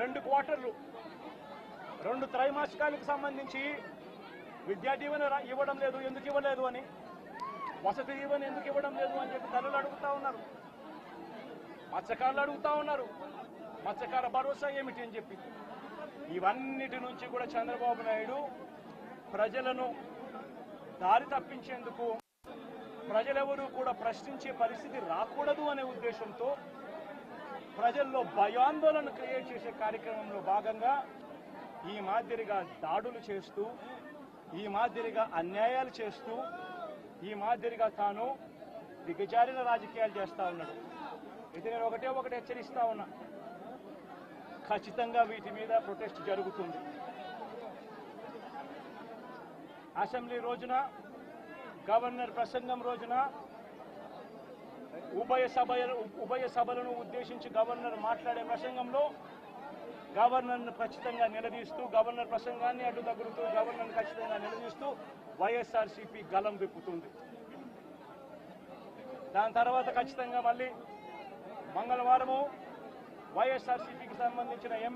రెండు క్వార్టర్లు. రెండు త్రైమాసికాలకు సంబంధించి విద్యా దీవెన ఇవ్వడం లేదు ఎందుకు ఇవ్వలేదు అని. వసతి దీవెన ఎందుకు ఇవ్వడం లేదు అని చెప్పి తల్లులు అడుగుతా ఉన్నారు. మత్స్యకారులు అడుగుతా ఉన్నారు. మత్స్యకార భరోసా ఏమిటి అని చెప్పి. ఇవన్నిటి నుంచి కూడా చంద్రబాబు నాయుడు ప్రజలను దారి తప్పించేందుకు ప్రజలెవరూ కూడా ప్రశ్నించే పరిస్థితి రాకూడదు అనే ఉద్దేశంతో ప్రజల్లో భయాందోళన క్రియేట్ చేసే కార్యక్రమంలో భాగంగా ఈ మాదిరిగా దాడులు చేస్తూ ఈ మాదిరిగా అన్యాయాలు చేస్తూ ఈ మాదిరిగా తాను దిగజారిన రాజకీయాలు చేస్తా ఉన్నాడు. ఇది నేను ఒకటే ఒకటి హెచ్చరిస్తా ఉన్నా. ఖచ్చితంగా వీటి మీద ప్రొటెస్ట్ జరుగుతుంది. అసెంబ్లీ రోజున గవర్నర్ ప్రసంగం రోజున ఉభయ సభలను ఉభయ సభలను ఉద్దేశించి గవర్నర్ మాట్లాడే ప్రసంగంలో గవర్నర్ను ఖచ్చితంగా నిలదీస్తూ గవర్నర్ ప్రసంగాన్ని అడ్డు తగులుతూ గవర్నర్ను ఖచ్చితంగా నిలదీస్తూ వైఎస్ఆర్సీపీ గలం విప్పుతుంది. దాని తర్వాత ఖచ్చితంగా మళ్ళీ మంగళవారము వైఎస్ఆర్సీపీకి సంబంధించిన ఎం